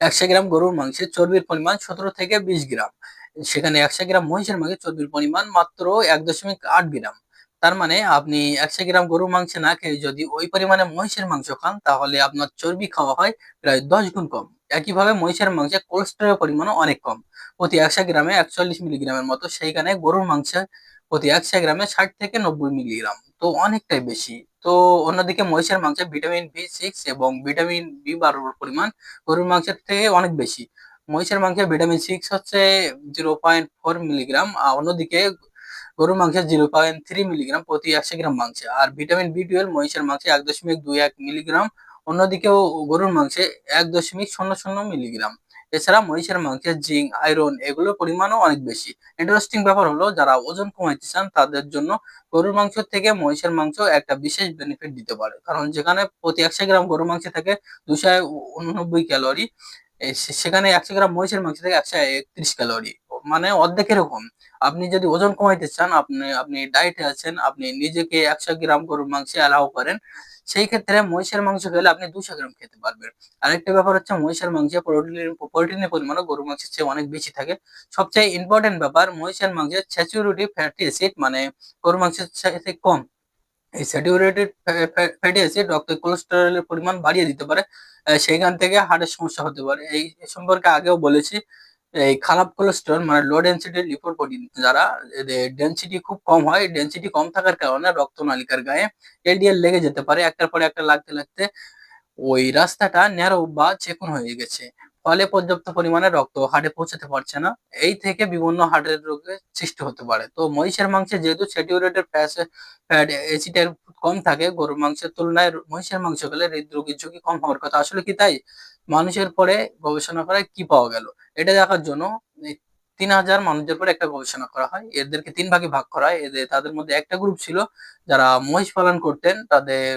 একশো গ্রাম গরুর মাংসে চর্বির পরিমাণ সতেরো থেকে বিশ গ্রাম। সেখানে একশো গ্রাম মহিষের মাংসে চর্বির পরিমাণ মাত্র এক দশমিক আট গ্রাম। তার মানে আপনি একশো গ্রাম গরুর মাংস না খেয়ে যদি ওই পরিমাণে মহিষের মাংস খান, তাহলে আপনার চর্বি খাওয়া হয় প্রায় দশ গুণ কম। একইভাবে মহিষের মাংসে কোলেস্টেরলের পরিমাণও অনেক কম। প্রতি একশো গ্রামে একচল্লিশ মিলিগ্রামের মতো, সেইখানে গরুর মাংসে প্রতি একশো গ্রামে ষাট থেকে নব্বই মিলিগ্রাম। তো অনেকটাই বেশি। তো অন্যদিকে মহিষের মাংসে ভিটামিন বি সিক্স এবং ভিটামিন বি বারোর পরিমাণ গরুর মাংসের থেকে অনেক বেশি। মহিষের মাংসে ভিটামিন সিক্স হচ্ছে জিরো পয়েন্ট ফোর মিলিগ্রাম, আর অন্যদিকে গরুর মাংসে জিরো পয়েন্ট থ্রি মিলিগ্রাম প্রতি একশো গ্রাম মাংসে। আর ভিটামিন বি টুয়েলভ মহিষের মাংসে এক দশমিক দুই এক মিলিগ্রাম, অন্যদিকেও গরুর মাংসে এক দশমিক শূন্য শূন্য মিলিগ্রাম। এছাড়া মহিষের মাংসে জিঙ্ক, আয়রন এগুলোর পরিমাণও অনেক বেশি। ইন্টারেস্টিং ব্যাপার হলো, যারা ওজন কমাইতে চান, তাদের জন্য গরুর মাংস থেকে মহিষের মাংস একটা বিশেষ বেনিফিট দিতে পারে। কারণ যেখানে প্রতি একশো গ্রাম গরুর মাংস থাকে দুশো উননব্বই ক্যালোরি সেখানে একশো গ্রাম মহিষের মাংস থেকে একশো একত্রিশ ক্যালোরি। মানে অর্ধেক এরকম। আপনি যদি ওজন কমাইতে চান, আপনি আপনি ডায়েটে আছেন, আপনি নিজেকে একশো গ্রাম গরুর মাংস অ্যালাউ করেন সেই ক্ষেত্রে মহিষের মাংস খেলে আপনি দুশো গ্রাম খেতে পারবেন। আরেকটা ব্যাপার হচ্ছে মহিষের মাংসে প্রোটিনের প্রোটিনের পরিমাণও গরু মাংসের চেয়ে অনেক বেশি থাকে। সবচেয়ে ইম্পর্টেন্ট ব্যাপার মহিষের মাংসের স্যাচুরিটি ফ্যাটি অ্যাসিড মানে গরু মাংসের সাথে কম। এই স্যাচুরেটেড ফ্যাটি অ্যাসিড রক্তে কোলেস্টেরলের পরিমাণ বাড়িয়ে দিতে পারে। সেইখান থেকে হার্টের সমস্যা হতে পারে। এই সম্পর্কে আগেও বলেছি। এই খারাপ কোলেস্ট্রল মানে লো ডেন্সিটি লিপোপ্রোটিন যারা ডেন্সিটি খুব কম হয় ডেন্সিটি কম থাকার কারণে রক্তনালিকার গায়ে এলডিএল লেগে যেতে পারে। একটার পরে একটা লাগতে লাগতে ওই রাস্তাটা ন্যারো বা চেকন হয়ে গেছে। ফলে পর্যাপ্ত পরিমাণে রক্ত হার্টে পৌঁছাতে পারছে না। এই থেকে বিভিন্ন হার্টের রোগের সৃষ্টি হতে পারে। তো মহিষের মাংসে যেহেতু স্যাচুরেটেড ফ্যাট অ্যাসিডের কম থাকে, গরুর মাংসের তুলনায় মহিষের মাংস খেলে হৃদরোগের ঝুঁকি কম হওয়ার কথা। আসলে কি তাই? মানুষের পরে গবেষণা করে কি পাওয়া গেল? এটা দেখার জন্য তিন হাজার মানুষের পরে একটা গবেষণা করা হয়। এদেরকে তিন ভাগে ভাগ করা হয়। এদের, তাদের মধ্যে একটা গ্রুপ ছিল যারা মহিষ পালন করতেন। তাদের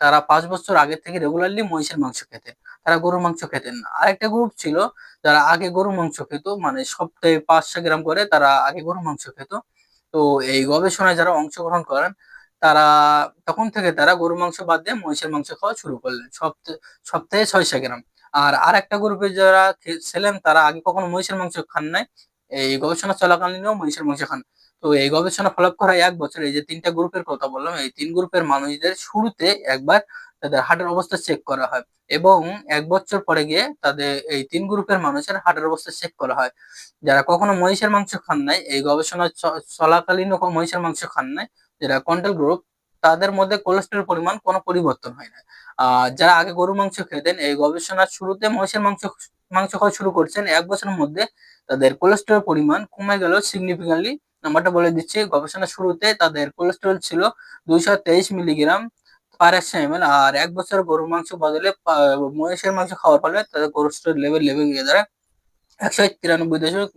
তারা পাঁচ বছর আগে থেকে রেগুলারলি মহিষের মাংস খেতেন তারা গরুর মাংস খেতেন না। আরেকটা গ্রুপ ছিল, যারা আগে গরুর মাংস খেত মানে সপ্তাহে পাঁচশো গ্রাম করে তারা আগে গরুর মাংস খেত। তো এই গবেষণায় যারা অংশগ্রহণ করেন, তারা তখন থেকে তারা গরুর মাংস বাদ দিয়ে মহিষের মাংস খাওয়া শুরু করলেন সপ্তাহে সপ্তাহে ছয়শো গ্রাম। আর আর একটা গ্রুপে যারা ছিলেন, তারা আগে কখনো মহিষের মাংস খান নাই। এই গবেষণা চলাকালীনও মহিষের মাংস খান তো এই গবেষণা ফলো করা এক বছর, এই যে তিনটা গ্রুপের কথা বললাম, এই তিন গ্রুপের মানুষদের শুরুতে একবার তাদের হার্টের অবস্থা চেক করা হয় এবং এক বছর পরে গিয়ে তাদের এই তিন গ্রুপের মানুষের হার্টের অবস্থা চেক করা হয়। যারা কখনো মহিষের মাংস খান নাই, এই গবেষণা চলাকালীন মহিষের মাংস খান নাই, যারা কন্ট্রোল গ্রুপ তাদের মধ্যে কোলেস্ট্রল পরিমাণ কোনো পরিবর্তন হয় না যারা আগে গরু মাংস খেতেন, এই গবেষণার শুরুতে মহিষের মাংস মাংস খাওয়া শুরু করছেন, এক বছরের মধ্যে তাদের কোলেস্ট্রল পরিমাণ কমে গেল সিগনিফিকেন্টলি নাম্বারটা বলে দিচ্ছি গবেষণা শুরুতে তাদের কোলেস্ট্রল ছিল দুইশো তেইশ মিলিগ্রাম পার একশো এম আর এক বছর গরুর মাংস বদলে মহিষের মাংস খাওয়ার ফলে তাদের কোলেস্ট্রল লেভেল লেভেল গিয়ে দাঁড়ায় একশো তিরানব্বই দশমিক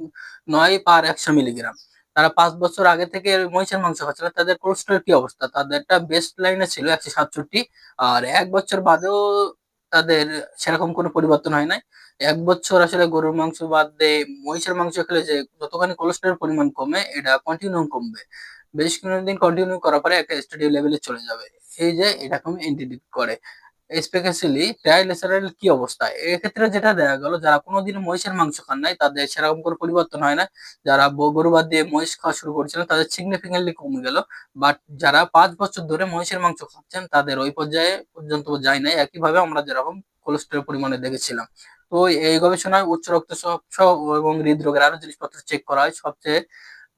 নয় পার একশো মিলিগ্রাম তারা পাঁচ বছর আগে থেকে মহিষের মাংস খাচ্ছিল তাদের কোলেস্ট্রল কি অবস্থা? তাদেরটা বেস্ট লাইনে ছিল একশো সাতষট্টি আর এক বছর বাদেও তাদের সেরকম কোনো পরিবর্তন হয় নাই। এক বছর আসলে গরুর মাংস বাদ দিয়ে মহিষের মাংস খেলে যে যতখানি কোলেস্ট্রল পরিমাণ কমে, এটা কন্টিনিউ কমবে। বেশ কিছুদিন কন্টিনিউ করার পরে একটা স্টাডি লেভেলে চলে যাবে। এই যে এরকম এন্টিডিক করে। স্পেশালি ট্রাইলেসারের কি অবস্থা? এক্ষেত্রে যেটা দেখা গেল, যারা কোনোদিন মহিষের মাংস খান নাই, তাদের সেরকম কোনো পরিবর্তন হয় না। যারা গরু বাদ দিয়ে মহিষ খাওয়া শুরু করছিলেন, তাদের সিগনিফিকেন্টলি কমে গেল। বাট যারা পাঁচ বছর ধরে মহিষের মাংস খাচ্ছেন, তাদের ওই পর্যায়ে পর্যন্ত যায় নাই। একইভাবে আমরা যেরকম কোলেস্ট্রল পরিমাণে দেখেছিলাম। তো এই গবেষণায় উচ্চ রক্তচাপ এবং হৃদরোগের আরও জিনিসপত্র চেক করা হয়। সবচেয়ে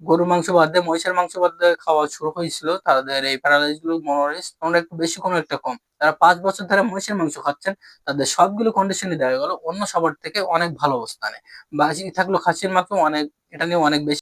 গরুর মাংস বাদ দিয়ে মহিষের মাংস বাদ দিয়ে খাওয়া শুরু হয়েছিল, তাদের এই প্যারালাইজগুলো মনোরিস তোমরা একটু বেশি কোনো একটা কম। তারা পাঁচ বছর ধরে মহিষের মাংস খাচ্ছেন, তাদের সবগুলো কন্ডিশনে দেখা গেল, অন্য সবার থেকে অনেক ভালো অবস্থানে। বাসি থাকল খাসির মাংস, অনেক, এটা নিয়ে অনেক বেশি